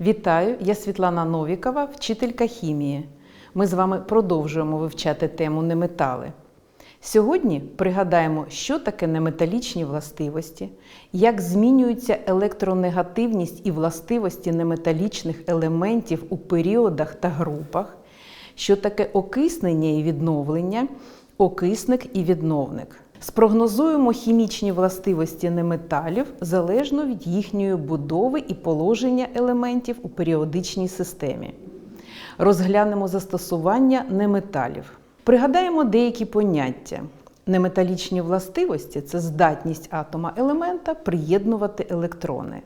Вітаю, я Світлана Новікова, вчителька хімії. Ми з вами продовжуємо вивчати тему неметали. Сьогодні пригадаємо, що таке неметалічні властивості, як змінюється електронегативність і властивості неметалічних елементів у періодах та групах, що таке окиснення і відновлення, окисник і відновник. Спрогнозуємо хімічні властивості неметалів залежно від їхньої будови і положення елементів у періодичній системі. Розглянемо застосування неметалів. Пригадаємо деякі поняття. Неметалічні властивості це здатність атома елемента приєднувати електрони.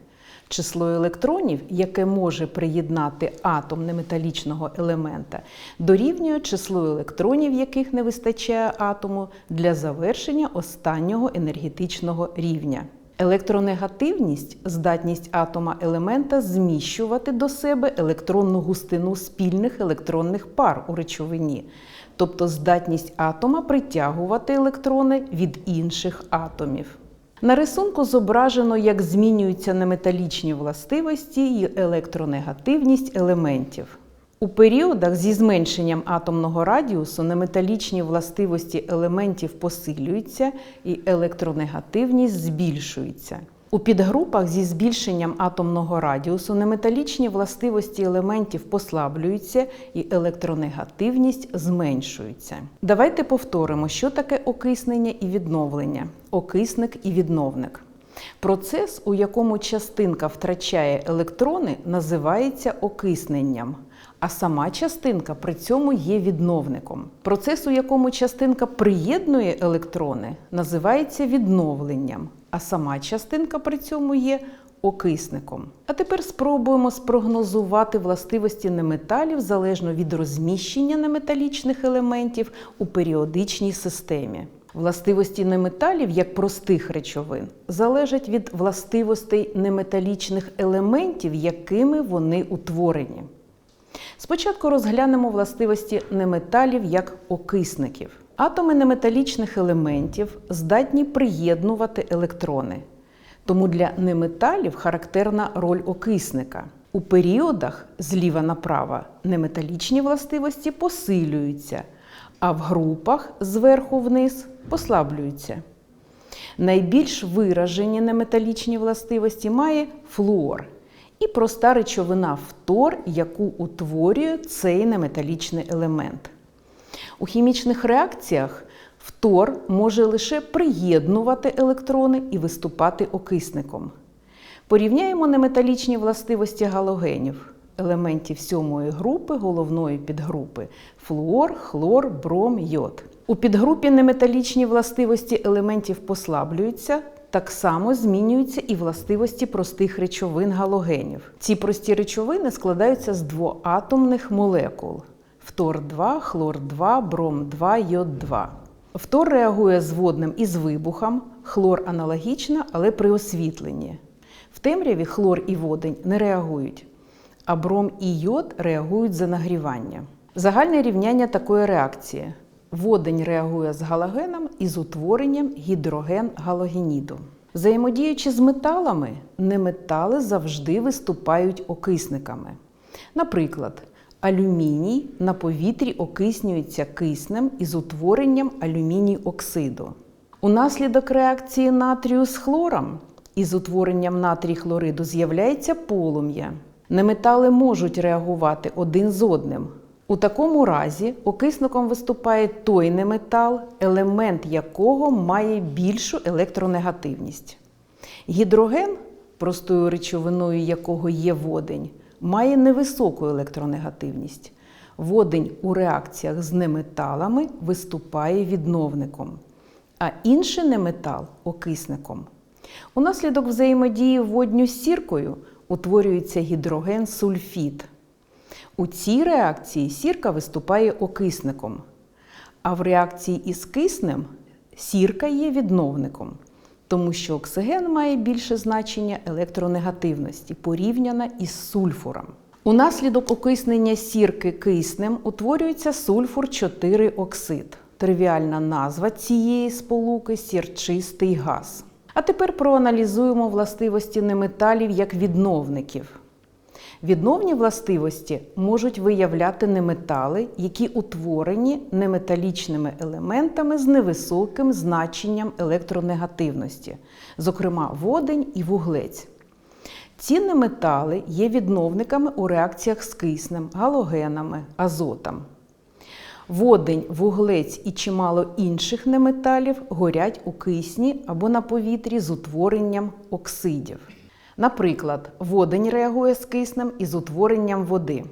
Число електронів, яке може приєднати атом неметалічного елемента, дорівнює числу електронів, яких не вистачає атому для завершення останнього енергетичного рівня. Електронегативність здатність атома елемента зміщувати до себе електронну густину спільних електронних пар у речовині, тобто здатність атома притягувати електрони від інших атомів. На рисунку зображено, як змінюються неметалічні властивості і електронегативність елементів. У періодах зі зменшенням атомного радіусу неметалічні властивості елементів посилюються і електронегативність збільшується. У підгрупах зі збільшенням атомного радіусу неметалічні властивості елементів послаблюються і електронегативність зменшується. Давайте повторимо, що таке окиснення і відновлення, окисник і відновник. Процес, у якому частинка втрачає електрони, називається окисненням, а сама частинка при цьому є відновником. Процес, у якому частинка приєднує електрони, називається відновленням, а сама частинка при цьому є окисником. А тепер спробуємо спрогнозувати властивості неметалів залежно від розміщення неметалічних елементів у періодичній системі. Властивості неметалів як простих речовин залежать від властивостей неметалічних елементів, якими вони утворені. Спочатку розглянемо властивості неметалів як окисників. Атоми неметалічних елементів здатні приєднувати електрони. Тому для неметалів характерна роль окисника. У періодах зліва направо неметалічні властивості посилюються, а в групах зверху вниз послаблюються. Найбільш виражені неметалічні властивості має флуор і проста речовина фтор, яку утворює цей неметалічний елемент. У хімічних реакціях фтор може лише приєднувати електрони і виступати окисником. Порівняємо неметалічні властивості галогенів елементів сьомої групи головної підгрупи флуор, хлор, бром, йод. У підгрупі неметалічні властивості елементів послаблюються. Так само змінюються і властивості простих речовин галогенів. Ці прості речовини складаються з двоатомних молекул фтор 2, хлор 2, бром 2, йод 2. Фтор реагує з водним і з вибухом, хлор аналогічно, але при освітленні. В темряві хлор і водень не реагують, а бром і йод реагують за нагрівання. Загальне рівняння такої реакції. Водень реагує з галогеном і з утворенням гідроген-галогеніду. Взаємодіючи з металами, неметали завжди виступають окисниками. Наприклад, алюміній на повітрі окиснюється киснем із утворенням алюміній оксиду. Унаслідок реакції натрію з хлором із утворенням натрій хлориду з'являється полум'я. Неметали можуть реагувати один з одним. У такому разі окисником виступає той неметал, елемент якого має більшу електронегативність. Гідроген, простою речовиною якого є водень, має невисоку електронегативність. Водень у реакціях з неметалами виступає відновником, а інший неметал окисником. Унаслідок взаємодії водню з сіркою утворюється гідроген-сульфід. У цій реакції сірка виступає окисником, а в реакції із киснем сірка є відновником, тому що оксиген має більше значення електронегативності порівняно із сульфуром. Унаслідок окиснення сірки киснем утворюється сульфур 4 оксид. Тривіальна назва цієї сполуки сірчистий газ. А тепер проаналізуємо властивості неметалів як відновників. Відновні властивості можуть виявляти неметали, які утворені неметалічними елементами з невисоким значенням електронегативності, зокрема водень і вуглець. Ці неметали є відновниками у реакціях з киснем, галогенами, азотом. Водень, вуглець і чимало інших неметалів горять у кисні або на повітрі з утворенням оксидів. Наприклад, водень реагує з киснем із утворенням води.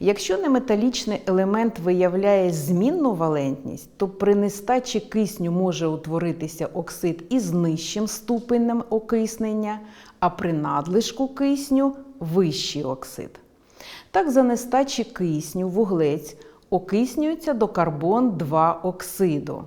Якщо неметалічний елемент виявляє змінну валентність, то при нестачі кисню може утворитися оксид із нижчим ступенем окиснення, а при надлишку кисню вищий оксид. Так, за нестачі кисню вуглець окиснюється до карбон 2 оксиду,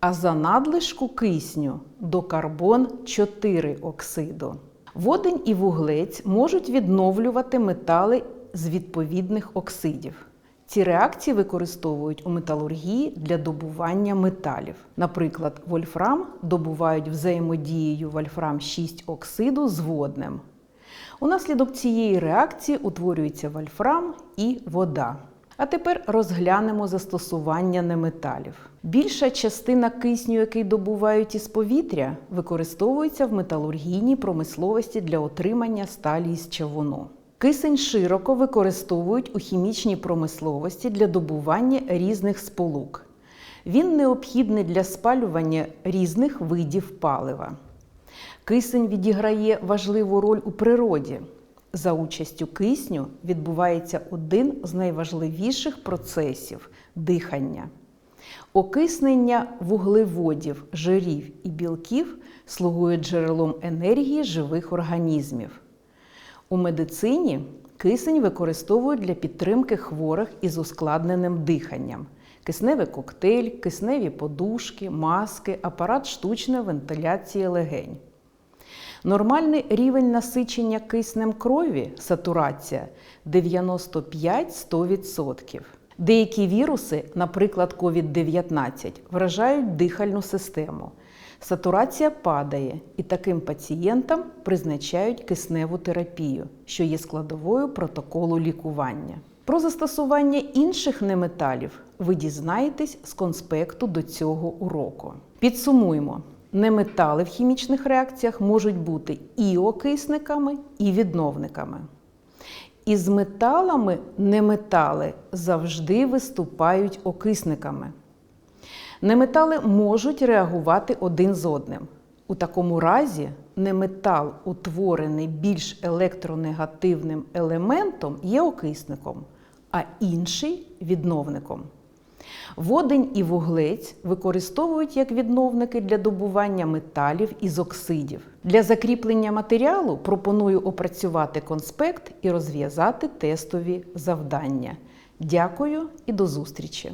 а за надлишку кисню до карбон 4 оксиду. Водень і вуглець можуть відновлювати метали з відповідних оксидів. Ці реакції використовують у металургії для добування металів. Наприклад, вольфрам добувають взаємодією вольфрам 6 оксиду з воднем. Унаслідок цієї реакції утворюється вольфрам і вода. А тепер розглянемо застосування неметалів. Більша частина кисню, який добувають із повітря, використовується в металургійній промисловості для отримання сталі із чавуну. Кисень широко використовують у хімічній промисловості для добування різних сполук. Він необхідний для спалювання різних видів палива. Кисень відіграє важливу роль у природі. За участю кисню відбувається один з найважливіших процесів дихання. Окиснення вуглеводів, жирів і білків слугує джерелом енергії живих організмів. У медицині кисень використовують для підтримки хворих із ускладненим диханням. Кисневий коктейль, кисневі подушки, маски, апарат штучної вентиляції легень. Нормальний рівень насичення киснем крові сатурація 95-100%. Деякі віруси, наприклад, COVID-19, вражають дихальну систему. Сатурація падає, і таким пацієнтам призначають кисневу терапію, що є складовою протоколу лікування. Про застосування інших неметалів ви дізнаєтесь з конспекту до цього уроку. Підсумуємо. Неметали в хімічних реакціях можуть бути і окисниками, і відновниками. Із металами неметали завжди виступають окисниками. Неметали можуть реагувати один з одним. У такому разі неметал, утворений більш електронегативним елементом, є окисником, а інший відновником. Водень і вуглець використовують як відновники для добування металів із оксидів. Для закріплення матеріалу пропоную опрацювати конспект і розв'язати тестові завдання. Дякую і до зустрічі!